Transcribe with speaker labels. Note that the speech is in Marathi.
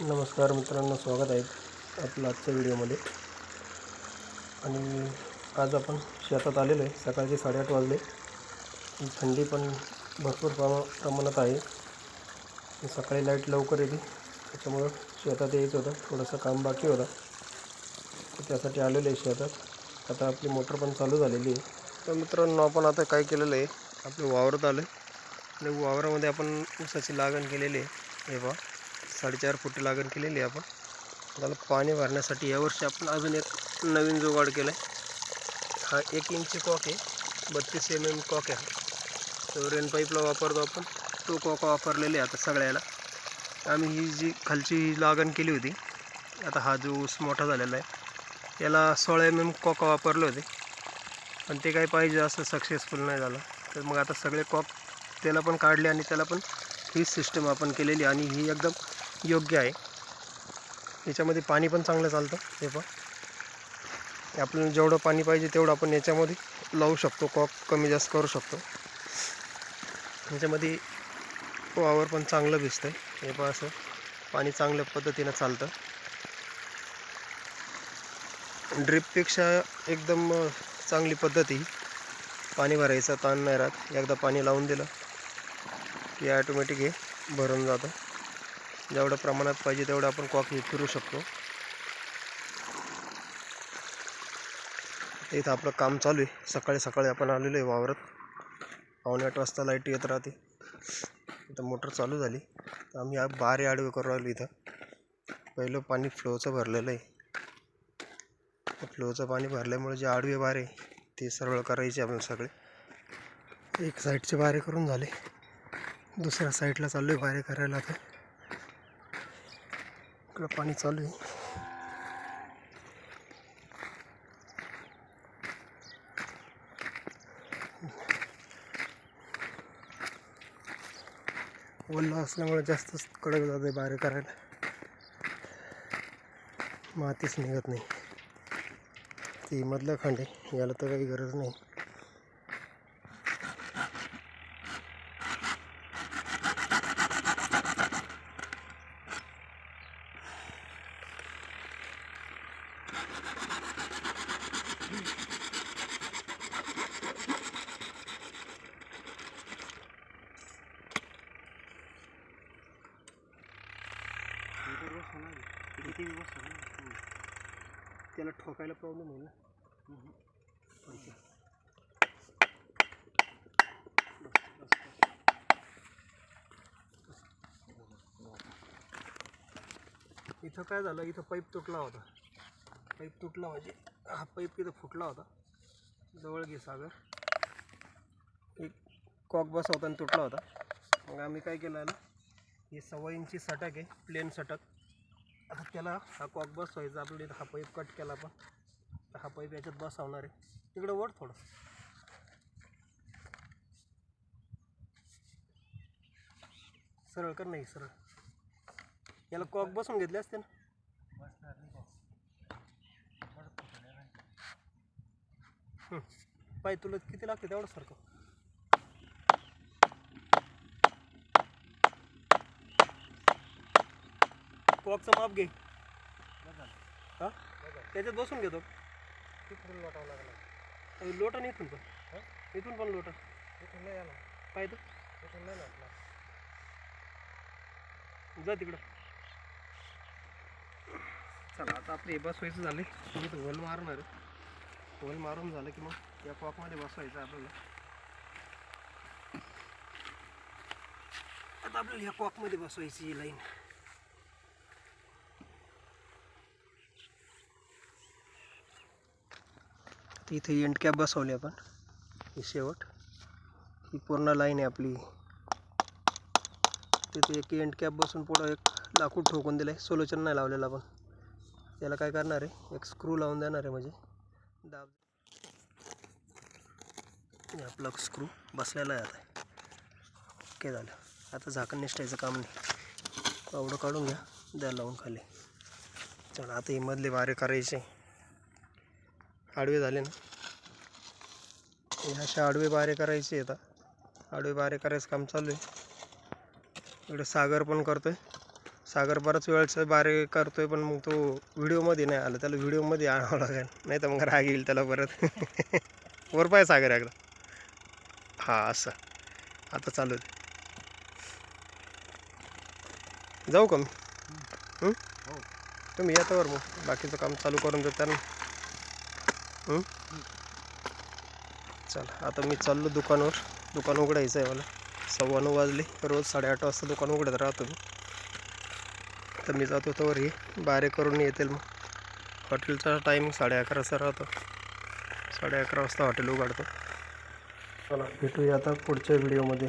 Speaker 1: नमस्कार मित्रांनो स्वागत आहे आपलं आजच्या व्हिडिओमध्ये. आणि आज आपण शेतात आलेलो आहे सकाळचे साडेआठ वाजले. थंडी पण भरपूर प्रमा प्रमाणात आहे. सकाळी लाइट लवकर येते त्याच्यामुळं शेतात यायचं होतं थोडंसं काम बाकी होतं. त्यासाठी आलेलो आहे शेतात. आता आपली मोटर पण चालू झालेली आहे. तर मित्रांनो आपण आता काय केलेलं आहे आपलं वावरात आलं आहे. आणि वावरामध्ये आपण ऊसाची लागण केलेली आहे. हे बा साडेचार फुटे लागण केलेली आहे आपण. त्याला पाणी भरण्यासाठी यावर्षी आपण अजून एक नवीन जुगाड केला आहे हा एक इंची कॉक आहे. बत्तीस एम एम कॉक आहे तो रेन पाईपला वापरतो आपण. तो कॉक वापरलेला आहे आता सगळ्याला. आम्ही ही जी खालची लागण केली होती आता हा जो ऊस मोठा झालेला आहे याला सोळा एम एम कॉक वापरले होते. पण ते काही पाहिजे असं सक्सेसफुल नाही झालं. तर मग आता सगळे कॉक त्याला पण काढले आणि त्याला पण ही सिस्टम आपण केलेली आणि ही एकदम योग्य आहे. याच्यामध्ये पाणी पण चांगलं चालतं हे पण आपल्याला जेवढं पाणी पाहिजे तेवढं आपण याच्यामध्ये लावू शकतो कॉक कमी जास्त करू शकतो. याच्यामध्ये वावर पण चांगलं भिजतं हे पण असं पाणी चांगल्या पद्धतीनं चालतं. ड्रिपपेक्षा एकदम चांगली पद्धत ही. पाणी भरायचं ताण नाही राहत. एकदा पाणी लावून दिलं की ॲटोमॅटिक हे भरून जातं. जेवढं प्रमाणात पाहिजे तेवढं आपण कॉक हे फिरू शकतो. इथं आपलं काम चालू आहे. सकाळी सकाळी आपण आलेलो आहे वावरात. पावणे आठ वाजता लाइट येत राहते. इथं मोटर चालू झाली. तर आम्ही बारे आडवे करू राहिलो इथं. पहिलं पाणी फ्लोचं भरलेलं आहे. फ्लोचं पाणी भरल्यामुळे जे आडवे बारे ते सरळ करायचे आपण सगळे. एक साईडचे बारे करून झाले. दुसऱ्या साईडला चाललो आहे बारे करायला आता. इकडं पाणी चालू आहे. ओल्ला असल्यामुळे जास्तच कडक जाते बाहेर करायला मातीच निघत नाही. ती मधलं खांडे याला तर काही गरज नाही. त्याला ठोकायला प्रॉब्लेम होईल ना? इथं काय झालं? इथं पाईप तुटला होता. पाईप तुटला म्हणजे हा पाईप इथं फुटला होता. जवळ घे सागर. एक कॉक बसवताना तुटला होता. मग आम्ही काय केलं याला हे सव्वा इंची सटक आहे प्लेन सटक. आता त्याला हा कॉक बसवायचा आपल्याला इथं हा पाईप कट केला आपण. तर हा पाईप याच्यात बसवणार आहे. तिकडं वर थोडं. सरळ कर नाही सरळ. याला कॉक बसून घेतले असते ना? पाय तुला किती लागते तेवढं सारखं. कॉकचं माप घे. हा? त्याच्यात बसून घेतो. तिकडून लोटावं लागला. लोटा नाही इथून पण. इथून पण लोटा. इथून नाही आला तो इथून नाही जा तिकडं. चला आता आपले हे बसवायचं झाले. इथं होल मारणार होल मारून झालं की मग या कॉकमध्ये बसवायचं आपल्याला. आता आपल्याला ह्या कॉकमध्ये बसवायची ही लाईन. तर इथे एंड कॅप बसवली आपण ही शेवट. ही पूर्ण लाईन आहे आपली. तिथे एक एंड कॅप बसून पुढं एक लाकूड ठोकून दिलं आहे सोलोचन नाही लावलेलं आपण. त्याला काय करणार आहे? एक स्क्रू लावून देणार आहे म्हणजे. दाब. आपला स्क्रू बसलेला आहे आता. ओके झालं. आता झाकण निष्ठायचं काम नाही. पावडं काढून घ्या. द्या लावून खाली. चला आता हे मधले वारे करायचे. आडवे झाले ना. हे असे आडवे बारे करायचे आता. आडवे बारे करायचं काम चालू आहे. इकडे सागर पण करतोय. सागर बराच वेळचं बारे करतोय पण मग तो व्हिडिओमध्ये नाही आला. त्याला व्हिडिओमध्ये आणावं लागेल. नाही तर मग राग येईल त्याला परत. वर पाय सागर एकदा. हा असं. आता चालू आहे. जाऊ का मी? हं? तुम्ही या तर मग. बाकीचं काम चालू करून देता ना? चला आता मी चाललो दुकानावर. दुकान उघडायचं आहे मला. सव्वा नऊ वाजले. रोज साडेआठ वाजता दुकान उघडत राहतो मी. तर मी जातो तोवर हे. बारे करून येतील मग. हॉटेलचा टाईम साडे अकराचा राहतो. साडे अकरा वाजता हॉटेल उघडतो. चला भेटूया आता पुढच्या व्हिडिओमध्ये.